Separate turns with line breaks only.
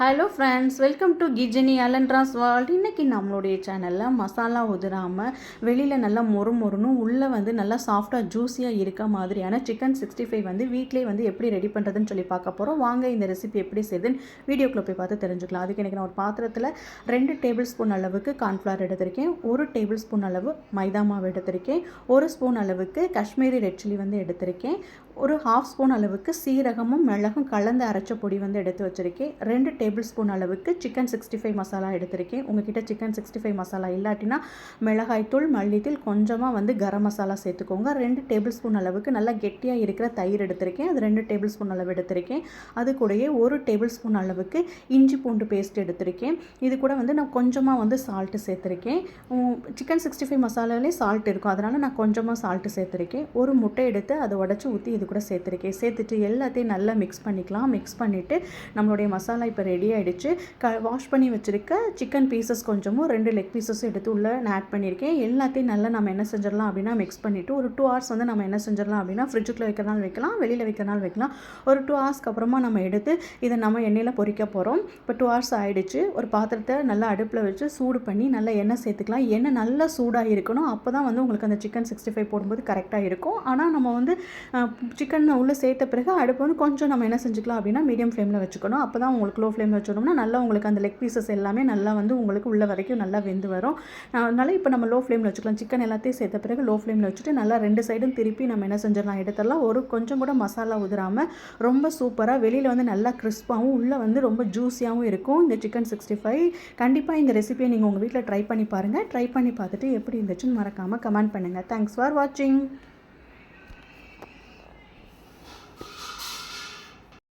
Hello friends welcome to கிஜனி அலன்ட்ராஸ் world இன்றைக்கி நம்மளுடைய சேனலில் மசாலா உதிராமல் வெளியில் நல்லா மொறு மொறுனும் உள்ளே வந்து நல்லா சாஃப்டாக ஜூஸியாக இருக்க மாதிரியான சிக்கன் சிக்ஸ்டி ஃபைவ் வந்து வீட்டிலே வந்து எப்படி ரெடி பண்ணுறதுன்னு சொல்லி பார்க்க போகிறோம் வாங்க இந்த ரெசிபி எப்படி செய்யுதுன்னு வீடியோக்குள்ளே போய் பார்த்து தெரிஞ்சுக்கலாம். அதுக்கு எனக்கு நான் ஒரு பாத்திரத்தில் ரெண்டு டேபிள் ஸ்பூன் அளவுக்கு கார்ன்ஃப்ளவர் எடுத்திருக்கேன். ஒரு டேபிள் ஸ்பூன் அளவு மைதா மாவு எடுத்திருக்கேன். ஒரு ஸ்பூன் அளவுக்கு காஷ்மீரி ரெட் சில்லி வந்து எடுத்திருக்கேன். ஒரு ஹாஃப் ஸ்பூன் அளவுக்கு சீரகமும் மிளகும் கலந்து அரைச்ச பொடி வந்து எடுத்து வச்சுருக்கேன். ரெண்டு டேபிள் டேபிள் ஸ்பூன் அளவுக்கு சிக்கன் சிக்ஸ்டி ஃபைவ் மசாலா எடுத்திருக்கேன். உங்ககிட்ட சிக்கன் சிக்ஸ்டி ஃபைவ் மசாலா இல்லாட்டினா மிளகாய்த்தூள் மல்லித்தூள் கொஞ்சமாக வந்து கரம் மசாலா சேர்த்துக்கோங்க. ரெண்டு டேபிள் ஸ்பூன் அளவுக்கு நல்லா கெட்டியாக இருக்கிற தயிர் எடுத்திருக்கேன். அது ரெண்டு டேபிள் ஸ்பூன் அளவு எடுத்திருக்கேன். அது கூடயே ஒரு டேபிள் ஸ்பூன் அளவுக்கு இஞ்சி பூண்டு பேஸ்ட் எடுத்திருக்கேன். இது கூட வந்து நான் கொஞ்சமாக வந்து சால்ட்டு சேர்த்துருக்கேன். சிக்கன் சிக்ஸ்டி ஃபைவ் மசாலாலே சால்ட் இருக்கும். அதனால் நான் கொஞ்சமாக சால்ட்டு சேர்த்துருக்கேன். ஒரு முட்டை எடுத்து அதை உடச்சி ஊற்றி இது கூட சேர்த்துருக்கேன். சேர்த்துட்டு எல்லாத்தையும் நல்லா மிக்ஸ் பண்ணிக்கலாம். மிக்ஸ் பண்ணிவிட்டு நம்மளுடைய மசாலா இப்போ ரெடி ஆகிடுச்சு க வாஷ் பண்ணி வச்சுருக்க சிக்கன் பீசஸ் கொஞ்சமும் ரெண்டு லெக் பீசஸும் எடுத்து உள்ளே நான் ஆட் பண்ணியிருக்கேன். எல்லாத்தையும் நல்லா நம்ம என்ன செஞ்சிடலாம் அப்படின்னா மிக்ஸ் பண்ணிவிட்டு ஒரு டூ ஹவர்ஸ் வந்து நம்ம என்ன செஞ்சிடலாம் அப்படின்னா ஃப்ரிட்ஜுக்குள்ளே வைக்கிறனால வைக்கலாம் வெளியில் வைக்கிறனால வைக்கலாம். ஒரு டூ ஹவர்ஸ்க்கு அப்புறமா நம்ம எடுத்து இதை நம்ம எண்ணெயில் பொறிக்க போகிறோம் இப்போ டூ ஹவர்ஸ் ஆகிடுச்சு ஒரு பாத்திரத்தை நல்லா அடுப்பில் வச்சு சூடு பண்ணி நல்லா எண்ணெய் சேர்த்துக்கலாம். எண்ணெய் நல்லா சூடாக இருக்கணும். அப்போ தான் வந்து உங்களுக்கு அந்த சிக்கன் சிக்ஸ்டி ஃபைவ் போடும்போது கரெக்டாக இருக்கும். ஆனால் நம்ம வந்து சிக்கன் உள்ளே சேர்த்த பிறகு அடுப்பு வந்து கொஞ்சம் நம்ம என்ன செஞ்சுக்கலாம் அப்படின்னா மீடியம் ஃப்ளேமில் வச்சுக்கணும். அப்போ தான் உங்களுக்கு லோ டைம் வச்சுக்கணும்னா நல்லா உங்களுக்கு அந்த லெக் பீசஸ் எல்லாமே நல்லா வந்து உங்களுக்கு உள்ள வரைக்கும் நல்லா வெந்து வரும். அதனால் இப்போ நம்ம லோ ஃப்ளேமில் வச்சுக்கலாம். சிக்கன் எல்லாத்தையும் சேர்த்த பிறகு லோ ஃப்ளேமில் வச்சுட்டு நல்லா ரெண்டு சைடும் திருப்பி நம்ம என்ன செஞ்சிடலாம்? எடுத்துடலாம். ஒரு கொஞ்சம் கூட மசாலா உதிராமல் ரொம்ப சூப்பராக வெளியில் வந்து நல்லா கிறிஸ்பாகவும் உள்ளே வந்து ரொம்ப ஜூஸியாகவும் இருக்கும். இந்த சிக்கன் சிக்ஸ்டி ஃபைவ் கண்டிப்பாக இந்த ரெசிபியை நீங்கள் உங்கள் வீட்டில் ட்ரை பண்ணி பாருங்கள் ட்ரை பண்ணி பார்த்துட்டு எப்படி இருந்துச்சுன்னு மறக்காமல் கமெண்ட் பண்ணுங்கள் தேங்க்ஸ் ஃபார் வாட்சிங்